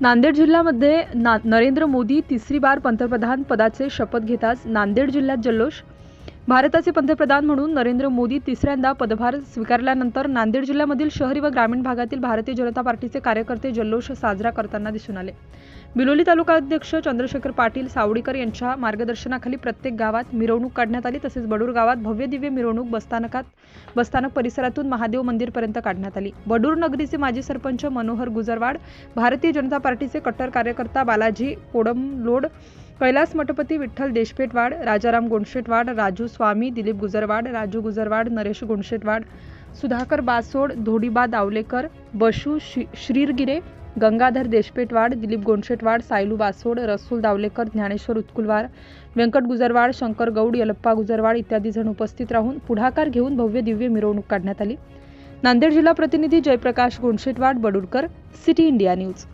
नांदेड जिल्ह्यामध्ये ना नरेंद्र मोदी तिसरी बार पंतप्रधान पदाचे शपथ घेताच नांदेड जिल्ह्यात जल्लोष भारताचे पंतप्रधान म्हणून नरेंद्र मोदी तिसऱ्यांदा पदभार स्वीकारल्यानंतर नांदेड जिल्ह्यामधील शहरी व ग्रामीण भागातील भारतीय जनता पार्टीचे कार्यकर्ते जल्लोष साजरा करताना दिसून आले. बिलोली तालुका अध्यक्ष चंद्रशेखर पाटील सावडीकर यांच्या मार्गदर्शनाखाली प्रत्येक गावात मिरवणूक काढण्यात आली तसेच बडूर गावात भव्य दिव्य मिरवणूक बसस्थानकात बसस्थानक परिसरातून महादेव मंदिरपर्यंत काढण्यात आली. बडूर नगरीचे माजी सरपंच मनोहर गुजरवाड भारतीय जनता पार्टीचे कट्टर कार्यकर्ता बालाजी कोडमलोड कैलास मठपती विठ्ठल देशपेटवाड राजाराम गोंडशेटवाड राजू स्वामी दिलीप गुजरवाड राजू गुजरवाड नरेश गोंडशेटवाड सुधाकर बासोड धोडीबा दावलेकर बशू शि श्रीरगिरे गंगाधर देशपेटवाड दिलीप गोंडशेटवाड सायलू बासोड रसूल दावलेकर ज्ञानेश्वर उत्कुलवार व्यंकट गुजरवाड शंकर गौड यलप्पा गुजरवाड इत्यादी जण उपस्थित राहून पुढाकार घेऊन भव्य दिव्य मिरवणूक काढण्यात आली. नांदेड जिल्हा प्रतिनिधी Jayaprakash Gondshetwad Badurkar city India news.